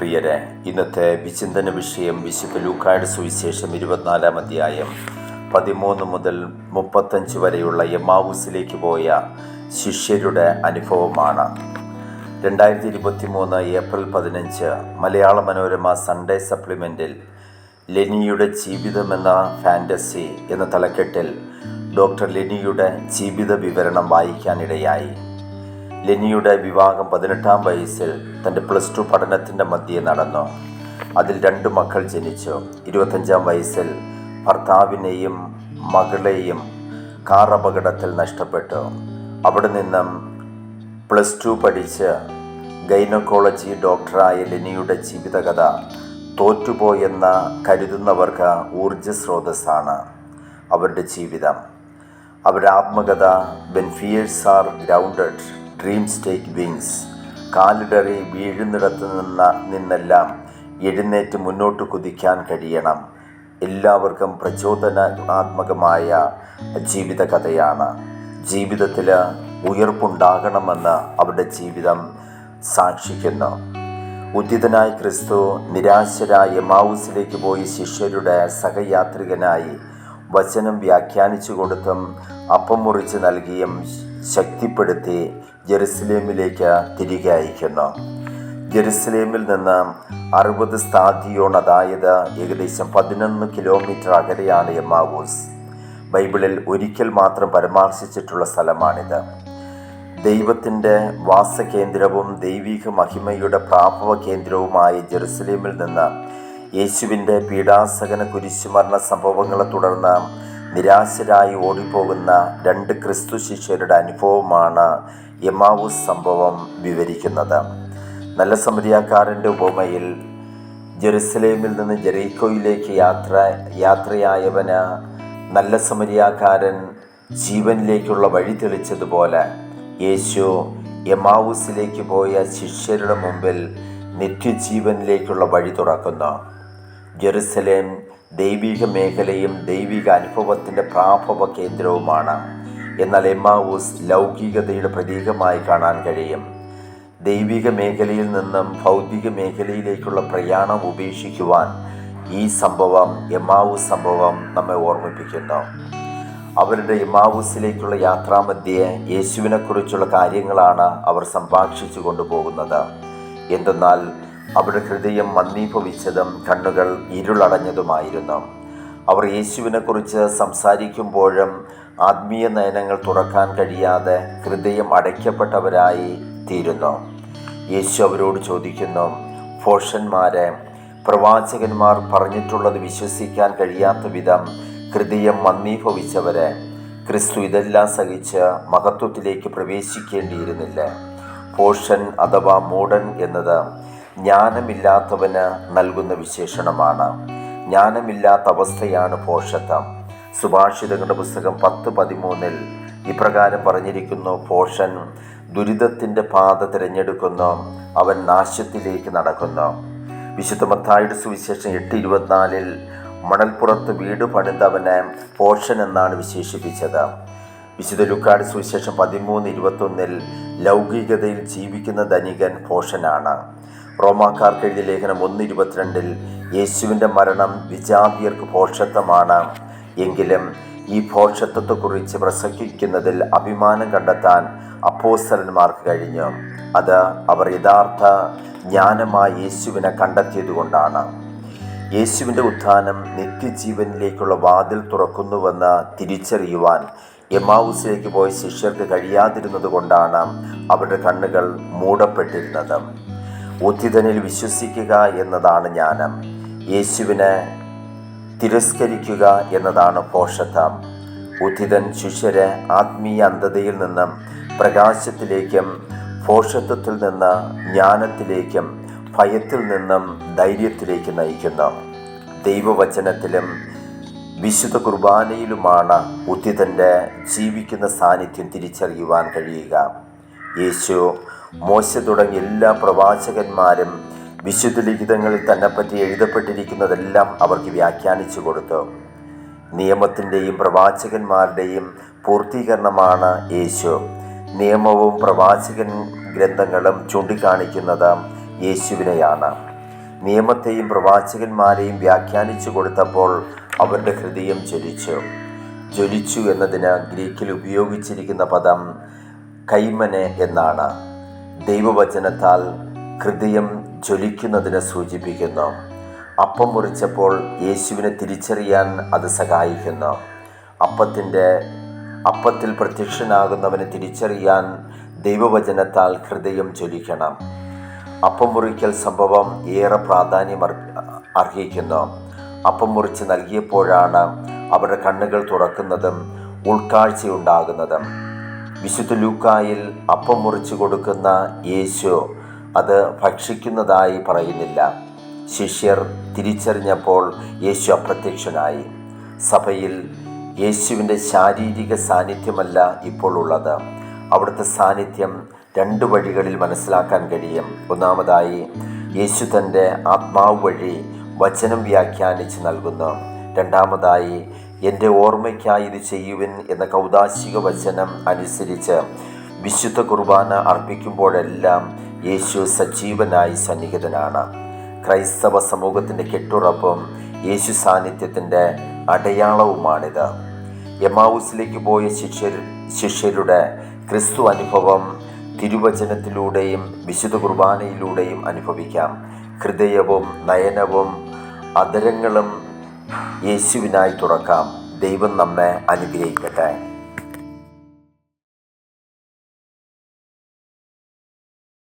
പ്രിയരെ ഇന്നത്തെ വിചിന്തന വിഷയം വിശുദ്ധ ലൂക്കായുടെ സുവിശേഷം ഇരുപത്തിനാലാം അധ്യായം പതിമൂന്ന് മുതൽ മുപ്പത്തഞ്ച് വരെയുള്ള എമാവൂസിലേക്ക് പോയ ശിഷ്യരുടെ അനുഭവമാണ്. രണ്ടായിരത്തി ഇരുപത്തി മൂന്ന് ഏപ്രിൽ പതിനഞ്ച് മലയാള മനോരമ സൺഡേ സപ്ലിമെന്റിൽ ലെനിയുടെ ജീവിതം എന്ന ഫാന്റസി എന്ന തലക്കെട്ടിൽ ഡോക്ടർ ലെനിയുടെ ജീവിത വിവരണം വായിക്കാനിടയായി. ലെനിയുടെ വിവാഹം പതിനെട്ടാം വയസ്സിൽ തന്റെ പ്ലസ് ടു പഠനത്തിന്റെ മധ്യേ നടന്നു. അതിൽ രണ്ട് മക്കൾ ജനിച്ചു. ഇരുപത്തഞ്ചാം വയസ്സിൽ ഭർത്താവിനെയും മകളെയും കാർ അപകടത്തിൽ നഷ്ടപ്പെട്ടു. അവിടെ നിന്നും പ്ലസ് ടു പഠിച്ച് ഗൈനക്കോളജി ഡോക്ടറായ ലെനിയുടെ ജീവിതകഥ തോറ്റുപോയെന്ന കരുതുന്നവർക്ക് ഊർജസ്രോതസ്സാണ് അവരുടെ ജീവിതം. അവരുടെ ആത്മകഥ ബെൻഫിയേഴ്സ് are grounded. Dreams take wings കാലിടറി വീഴുന്നിടത്ത് നിന്ന നിന്നെല്ലാം എഴുന്നേറ്റ് മുന്നോട്ട് കുതിക്കാൻ കഴിയണം. എല്ലാവർക്കും പ്രചോദനാത്മകമായ ജീവിതകഥയാണ്. ജീവിതത്തിൽ ഉയർപ്പുണ്ടാകണമെന്ന് അവരുടെ ജീവിതം സാക്ഷിക്കുന്നു. ഉദ്യതനായ ക്രിസ്തു നിരാശരായ മാവൂസിലേക്ക് പോയി ശിഷ്യരുടെ സഹയാത്രികനായി വചനം വ്യാഖ്യാനിച്ചു കൊടുത്തും അപ്പം മുറിച്ച് നൽകിയും ശക്തിപ്പെടുത്തി ജെറുസലേമിലേക്ക് തിരികെ അയക്കുന്നു ജെറുസലേമിൽ നിന്ന് അറുപത് സ്ഥാതിയോൺ അതായത് ഏകദേശം പതിനൊന്ന് കിലോമീറ്റർ അകലെയാണ് എമാവൂസ്. ബൈബിളിൽ ഒരിക്കൽ മാത്രം പരാമർശിച്ചിട്ടുള്ള സ്ഥലമാണിത്. ദൈവത്തിന്റെ വാസകേന്ദ്രവും ദൈവിക മഹിമയുടെ പ്രാഭവ കേന്ദ്രവുമായ ജെറുസലേമിൽ നിന്ന് യേശുവിന്റെ പീഡാസകന കുരിശുമരണ സംഭവങ്ങളെ തുടർന്ന് നിരാശരായി ഓടിപ്പോകുന്ന രണ്ട് ക്രിസ്തു ശിഷ്യരുടെ അനുഭവമാണ് എമാവൂസ് സംഭവം വിവരിക്കുന്നത്. നല്ല സമരിയാക്കാരന്റെ ഉപമയിൽ ജെറുസലേമിൽ നിന്ന് ജെറീക്കോയിലേക്ക് യാത്ര യാത്രയായവന് നല്ല സമരിയാക്കാരൻ ജീവനിലേക്കുള്ള വഴി തെളിച്ചതുപോലെ യേശു എമാവൂസിലേക്ക് പോയ ശിഷ്യരുടെ മുമ്പിൽ നിത്യജീവനിലേക്കുള്ള വഴി തുറക്കുന്നു. ജെറുസലേം ദൈവിക മേഖലയും ദൈവിക അനുഭവത്തിന്റെ പ്രാഭവ കേന്ദ്രവുമാണ്. എന്നാൽ എമ്മാവൂസ് ലൗകികതയുടെ പ്രതീകമായി കാണാൻ കഴിയും. ദൈവിക മേഖലയിൽ നിന്നും ഭൗതിക മേഖലയിലേക്കുള്ള പ്രയാണം ഉപേക്ഷിക്കുവാൻ ഈ സംഭവം എമാവൂസ് സംഭവം നമ്മെ ഓർമ്മിപ്പിക്കുന്നു. അവരുടെ ഇമാവൂസിലേക്കുള്ള യാത്രാമധ്യേ യേശുവിനെക്കുറിച്ചുള്ള കാര്യങ്ങളാണ് അവർ സംഭാഷിച്ചു കൊണ്ടുപോകുന്നത്. എന്തെന്നാൽ അവരുടെ ഹൃദയം മന്ദീഭവിച്ചതും കണ്ണുകൾ ഇരുളടഞ്ഞതുമായിരുന്നു. അവർ യേശുവിനെക്കുറിച്ച് സംസാരിക്കുമ്പോഴും ആത്മീയ നയനങ്ങൾ തുറക്കാൻ കഴിയാതെ ഹൃദയം അടയ്ക്കപ്പെട്ടവരായി തീരുന്നു. യേശു അവരോട് ചോദിക്കുന്നു ഫോഷന്മാരെ പ്രവാചകന്മാർ പറഞ്ഞിട്ടുള്ളത് വിശ്വസിക്കാൻ കഴിയാത്ത വിധം ഹൃദയം മന്ദീഭവിച്ചവരെ ക്രിസ്തു ഇതെല്ലാം സഹിച്ച് മഹത്വത്തിലേക്ക് പ്രവേശിക്കേണ്ടിയിരുന്നില്ല? പോഷൻ അഥവാ മൂടൻ എന്നത് ജ്ഞാനമില്ലാത്തവന് നൽകുന്ന വിശേഷണമാണ്. ജ്ഞാനമില്ലാത്ത അവസ്ഥയാണ് പോഷത്വം സുഭാഷിതങ്ങളുടെ പുസ്തകം പത്ത് പതിമൂന്നിൽ ഇപ്രകാരം പറഞ്ഞിരിക്കുന്നു പോഷൻ ദുരിതത്തിന്റെ പാത തിരഞ്ഞെടുക്കുന്നു അവൻ നാശത്തിലേക്ക് നടക്കുന്നു. വിശുദ്ധ മത്തായുടെ സുവിശേഷം എട്ട് ഇരുപത്തിനാലിൽ മണൽപ്പുറത്ത് വീട് പണിതവനെ പോഷൻ എന്നാണ് വിശേഷിപ്പിച്ചത്. വിശുദ്ധ ലുക്കാട് സുവിശേഷം പതിമൂന്ന് ഇരുപത്തൊന്നിൽ ലൗകികതയിൽ ജീവിക്കുന്ന ധനികൻ പോഷനാണ്. റോമാക്കാർക്ക് എഴുതിയ ലേഖനം ഒന്ന് ഇരുപത്തിരണ്ടിൽ യേശുവിന്റെ മരണം വിജാതിയർക്ക് പോഷത്വമാണ് എങ്കിലും ഈ ഭോഷത്വത്തെക്കുറിച്ച് പ്രസംഗിക്കുന്നതിൽ അഭിമാനം കണ്ടെത്താൻ അപ്പോസ്തലന്മാർക്ക് കഴിഞ്ഞു. അത് അവർ യഥാർത്ഥ ജ്ഞാനമായ യേശുവിനെ കണ്ടെത്തിയതുകൊണ്ടാണ്. യേശുവിന്റെ ഉത്ഥാനം നിത്യജീവനിലേക്കുള്ള വാതിൽ തുറക്കുന്നുവെന്ന് തിരിച്ചറിയുവാൻ എമാവൂസിലേക്ക് പോയ ശിഷ്യർക്ക് കഴിയാതിരുന്നത് കൊണ്ടാണ് അവരുടെ കണ്ണുകൾ മൂടപ്പെട്ടിരുന്നത്. ഉദ്ധിതനിൽ വിശ്വസിക്കുക എന്നതാണ് ജ്ഞാനം. യേശുവിനെ തിരസ്കരിക്കുക എന്നതാണ് പോഷത്വം ഉദിതൻ ശിഷ്യര് ആത്മീയ അന്ധതയിൽ നിന്നും പ്രകാശത്തിലേക്കും പോഷത്വത്തിൽ നിന്ന് ജ്ഞാനത്തിലേക്കും ഭയത്തിൽ നിന്നും ധൈര്യത്തിലേക്ക് നയിക്കുന്നു. ദൈവവചനത്തിലും വിശുദ്ധ കുർബാനയിലുമാണ് ഉദ്ധിതന്റെ ജീവിക്കുന്ന സാന്നിധ്യം തിരിച്ചറിയുവാൻ കഴിയുക. യേശു മോശ തുടങ്ങിയ എല്ലാ പ്രവാചകന്മാരും വിശുദ്ധ ലിഖിതങ്ങളിൽ തന്നെപ്പറ്റി എഴുതപ്പെട്ടിരിക്കുന്നതെല്ലാം അവർക്ക് വ്യാഖ്യാനിച്ചു കൊടുത്തു. നിയമത്തിന്റെയും പ്രവാചകന്മാരുടെയും പൂർത്തീകരണമാണ് യേശു. നിയമവും പ്രവാചകൻ ഗ്രന്ഥങ്ങളും ചൂണ്ടിക്കാണിക്കുന്നത് യേശുവിനെയാണ്. നിയമത്തെയും പ്രവാചകന്മാരെയും വ്യാഖ്യാനിച്ചു കൊടുത്തപ്പോൾ അവരുടെ ഹൃദയം ജ്വലിച്ചു. ജ്വലിച്ചു എന്നതിന് ഗ്രീക്കിൽ ഉപയോഗിച്ചിരിക്കുന്ന പദം കൈമനെ എന്നാണ്. ദൈവവചനത്താൽ ഹൃദയം ജ്വലിക്കുന്നതിനെ സൂചിപ്പിക്കുന്നു. അപ്പം മുറിച്ചപ്പോൾ യേശുവിനെ തിരിച്ചറിയാൻ അത് സഹായിക്കുന്നു. അപ്പത്തിന്റെ അപ്പത്തിൽ പ്രത്യക്ഷനാകുന്നവനെ തിരിച്ചറിയാൻ ദൈവവചനത്താൽ ഹൃദയം ജ്വലിക്കണം. അപ്പം മുറിക്കൽ സംഭവം ഏറെ പ്രാധാന്യം അർഹിക്കുന്നു. അപ്പം മുറിച്ച് നൽകിയപ്പോഴാണ് അവരുടെ കണ്ണുകൾ തുറക്കുന്നതും ഉൾക്കാഴ്ചയുണ്ടാകുന്നതും. വിശുദ്ധ ലൂക്കായിൽ അപ്പം മുറിച്ചു കൊടുക്കുന്ന യേശു അത് ഭക്ഷിക്കുന്നതായി പറയുന്നില്ല. ശിഷ്യർ തിരിച്ചറിഞ്ഞപ്പോൾ യേശു അപ്രത്യക്ഷനായി. സഭയിൽ യേശുവിന്റെ ശാരീരിക സാന്നിധ്യമല്ല ഇപ്പോൾ ഉള്ളത്. അവിടുത്തെ സാന്നിധ്യം രണ്ട് വഴികളിൽ മനസ്സിലാക്കാൻ കഴിയും. ഒന്നാമതായി യേശു തന്റെ ആത്മാവ് വഴി വചനം വ്യാഖ്യാനിച്ച് നൽകുന്നു. രണ്ടാമതായി എന്റെ ഓർമ്മയ്ക്കായി ഇത് ചെയ്യുവിൻ എന്ന കൗതാശിക വചനം അനുസരിച്ച് വിശുദ്ധ കുർബാന അർപ്പിക്കുമ്പോഴെല്ലാം യേശു സജീവനായി സന്നിഹിതനാണ്. ക്രൈസ്തവ സമൂഹത്തിന്റെ കെട്ടുറപ്പും യേശു സാന്നിധ്യത്തിന്റെ അടയാളവുമാണിത്. എമാവൂസിലേക്ക് പോയ ശിഷ്യർ ശിഷ്യരുടെ ക്രിസ്തു അനുഭവം തിരുവചനത്തിലൂടെയും വിശുദ്ധ കുർബാനയിലൂടെയും അനുഭവിക്കാം. ഹൃദയവും നയനവും അതരങ്ങളും യേശുവിനായി തുറക്കാം. ദൈവം നമ്മെ അനുഗ്രഹിക്കട്ടെ.